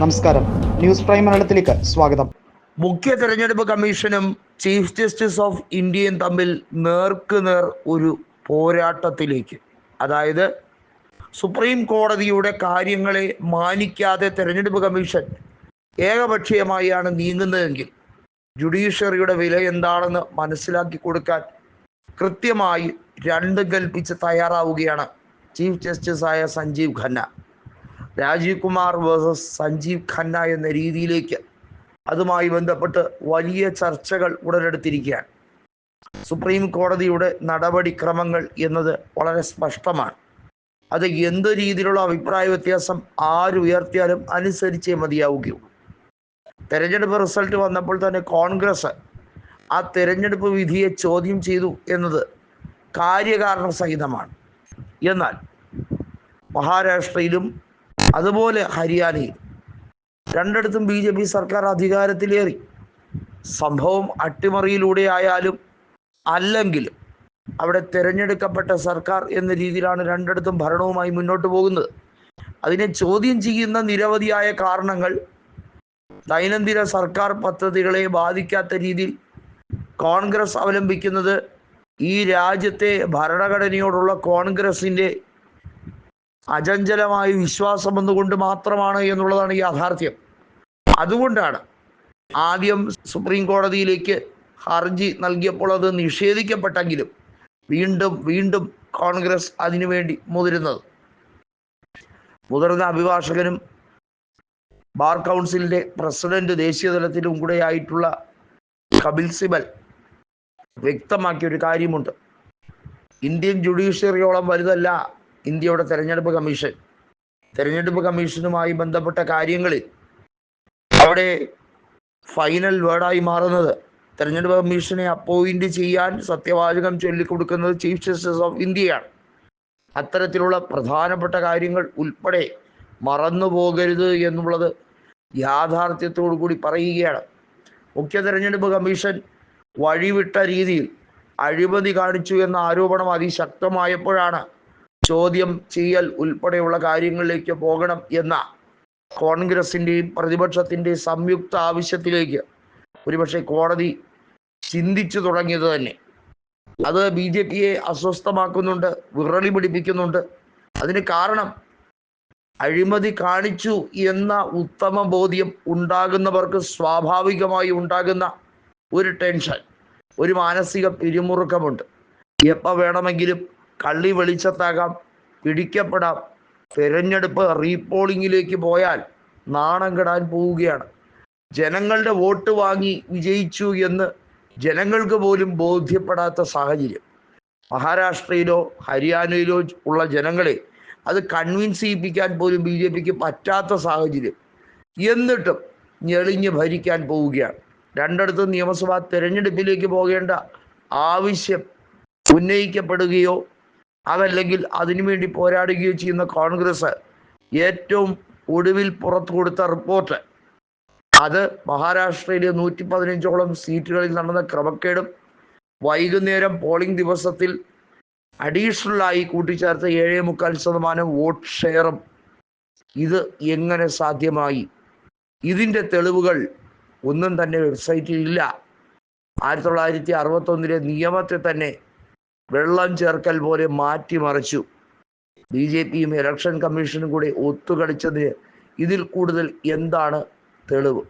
നമസ്കാരം. News prime മലയാളത്തിലേക്ക് സ്വാഗതം. മുഖ്യ തെരഞ്ഞെടുപ്പ് കമ്മീഷനും ചീഫ് ജസ്റ്റിസ് ഓഫ് ഇന്ത്യയും തമ്മിൽ നേർക്ക് നേർ ഒരു പോരാട്ടത്തിലേക്ക്. അതായത് സുപ്രീം കോടതിയുടെ കാര്യങ്ങളെ മാനിക്കാതെ തെരഞ്ഞെടുപ്പ് കമ്മീഷൻ ഏകപക്ഷീയമായാണ് നീങ്ങുന്നതെങ്കിൽ ജുഡീഷ്യറിയുടെ വില എന്താണെന്ന് മനസ്സിലാക്കി കൊടുക്കാൻ കൃത്യമായി രണ്ട് കൽപ്പിച്ച് തയ്യാറാവുകയാണ് ചീഫ് ജസ്റ്റിസായ സഞ്ജീവ് ഖന്ന. രാജീവ് കുമാർ വേഴ്സസ് സഞ്ജീവ് ഖന്ന എന്ന രീതിയിലേക്ക് അതുമായി ബന്ധപ്പെട്ട് വലിയ ചർച്ചകൾ ഉടലെടുത്തിരിക്കുകയാണ്. സുപ്രീം കോടതിയുടെ നടപടിക്രമങ്ങൾ എന്നത് വളരെ സ്പഷ്ടമാണ്. അത് എന്ത് രീതിയിലുള്ള അഭിപ്രായ വ്യത്യാസം ആരുയർത്തിയാലും അനുസരിച്ചേ മതിയാവുകയുള്ളൂ. തെരഞ്ഞെടുപ്പ് റിസൾട്ട് വന്നപ്പോൾ തന്നെ കോൺഗ്രസ് ആ തെരഞ്ഞെടുപ്പ് വിധിയെ ചോദ്യം ചെയ്തു എന്നത് കാര്യകാരണ സഹിതമാണ് എന്നാൽ മഹാരാഷ്ട്രയിലും അതുപോലെ ഹരിയാനയിൽ രണ്ടിടത്തും ബി ജെ പി സർക്കാർ അധികാരത്തിലേറി. സംഭവം അട്ടിമറിയിലൂടെ ആയാലും അല്ലെങ്കിലും അവിടെ തിരഞ്ഞെടുക്കപ്പെട്ട സർക്കാർ എന്ന രീതിയിലാണ് രണ്ടിടത്തും ഭരണവുമായി മുന്നോട്ട് പോകുന്നത്. അതിനെ ചോദ്യം ചെയ്യുന്ന നിരവധിയായ കാരണങ്ങൾ ദൈനംദിന സർക്കാർ പദ്ധതികളെ ബാധിക്കാത്ത രീതിയിൽ കോൺഗ്രസ് അവലംബിക്കുന്നത് ഈ രാജ്യത്തെ ഭരണഘടനയോടുള്ള കോൺഗ്രസിന്റെ അചഞ്ചലമായ വിശ്വാസം എന്നുകൊണ്ട് മാത്രമാണ് എന്നുള്ളതാണ് യാഥാർത്ഥ്യം. അതുകൊണ്ടാണ് ആദ്യം സുപ്രീം കോടതിയിലേക്ക് ഹർജി നൽകിയപ്പോൾ അത് നിഷേധിക്കപ്പെട്ടെങ്കിലും വീണ്ടും വീണ്ടും കോൺഗ്രസ് അതിനുവേണ്ടി മുതിരുന്നത്. മുതിർന്ന അഭിഭാഷകനും ബാർ കൗൺസിലിന്റെ പ്രസിഡന്റ് ദേശീയ തലത്തിലും കൂടെ ആയിട്ടുള്ള കപിൽ സിബൽ വ്യക്തമാക്കിയ ഒരു കാര്യമുണ്ട്. ഇന്ത്യൻ ജുഡീഷ്യറിയോളം വലുതല്ല. ഇന്ത്യയുടെ തെരഞ്ഞെടുപ്പ് കമ്മീഷൻ. തെരഞ്ഞെടുപ്പ് കമ്മീഷനുമായി ബന്ധപ്പെട്ട കാര്യങ്ങളിൽ അവിടെ ഫൈനൽ വേർഡായി മാറുന്നത് തെരഞ്ഞെടുപ്പ് കമ്മീഷനെ അപ്പോയിന്റ് ചെയ്യാൻ സത്യവാചകം ചൊല്ലിക്കൊടുക്കുന്നത് ചീഫ് ജസ്റ്റിസ് ഓഫ് ഇന്ത്യയാണ്. അത്തരത്തിലുള്ള പ്രധാനപ്പെട്ട കാര്യങ്ങൾ ഉൾപ്പെടെ മറന്നു പോകരുത് എന്നുള്ളത് യാഥാർത്ഥ്യത്തോടു കൂടി പറയുകയാണ്. മുഖ്യ തെരഞ്ഞെടുപ്പ് കമ്മീഷൻ വഴിവിട്ട രീതിയിൽ അഴിമതി കാണിച്ചു എന്ന ആരോപണം അതിശക്തമായപ്പോഴാണ് ചോദ്യം ചെയ്യൽ ഉൾപ്പെടെയുള്ള കാര്യങ്ങളിലേക്ക് പോകണം എന്ന കോൺഗ്രസിന്റെയും പ്രതിപക്ഷത്തിന്റെയും സംയുക്ത ആവശ്യത്തിലേക്ക് ഒരുപക്ഷെ കോടതി ചിന്തിച്ചു തുടങ്ങിയത് തന്നെ. അത് ബി ജെ പിയെ അസ്വസ്ഥമാക്കുന്നുണ്ട് വിറളി പിടിപ്പിക്കുന്നുണ്ട്. അതിന് കാരണം അഴിമതി കാണിച്ചു എന്ന ഉത്തമ ബോധ്യം ഉണ്ടാകുന്നവർക്ക് സ്വാഭാവികമായി ഉണ്ടാകുന്ന ഒരു ടെൻഷൻ ഒരു മാനസിക പിരിമുറുക്കമുണ്ട്. എപ്പോൾ വേണമെങ്കിലും കള്ളി വെളിച്ചത്താകാം പിടിക്കപ്പെടാം തെരഞ്ഞെടുപ്പ് റീപോളിങ്ങിലേക്ക് പോയാൽ നാണം കെടാൻ പോവുകയാണ്. ജനങ്ങളുടെ വോട്ട് വാങ്ങി വിജയിച്ചു എന്ന് ജനങ്ങൾക്ക് പോലും ബോധ്യപ്പെടാത്ത സാഹചര്യം. മഹാരാഷ്ട്രയിലോ ഹരിയാനയിലോ ഉള്ള ജനങ്ങളെ അത് കൺവിൻസ് ചെയ്യിപ്പിക്കാൻ പോലും ബി ജെ പിക്ക് പറ്റാത്ത സാഹചര്യം. എന്നിട്ടും ഞെളിഞ്ഞ് ഭരിക്കാൻ പോവുകയാണ്. രണ്ടിടത്ത് നിയമസഭാ തെരഞ്ഞെടുപ്പിലേക്ക് പോകേണ്ട ആവശ്യം ഉന്നയിക്കപ്പെടുകയോ അതല്ലെങ്കിൽ അതിനുവേണ്ടി പോരാടുകയോ ചെയ്യുന്ന കോൺഗ്രസ് ഏറ്റവും ഒടുവിൽ പുറത്തു കൊടുത്ത റിപ്പോർട്ട് അത് മഹാരാഷ്ട്രയിലെ നൂറ്റി പതിനഞ്ചോളം സീറ്റുകളിൽ നടന്ന ക്രമക്കേടും വൈകുന്നേരം പോളിംഗ് ദിവസത്തിൽ അഡീഷണലായി കൂട്ടിച്ചേർത്ത ഏഴേ മുക്കാൽ ശതമാനം വോട്ട് ഷെയറും ഇത് എങ്ങനെ സാധ്യമായി? ഇതിന്റെ തെളിവുകൾ ഒന്നും തന്നെ വെബ്സൈറ്റിൽ ഇല്ല. ആയിരത്തി തൊള്ളായിരത്തി അറുപത്തൊന്നിലെ നിയമത്തെ തന്നെ വെള്ളം ചേർക്കൽ പോലെ മാറ്റിമറിച്ചു. ബി ജെ പിയും ഇലക്ഷൻ കമ്മീഷനും കൂടി ഒത്തുകളിച്ചതിന് ഇതിൽ കൂടുതൽ എന്താണ് തെളിവ്?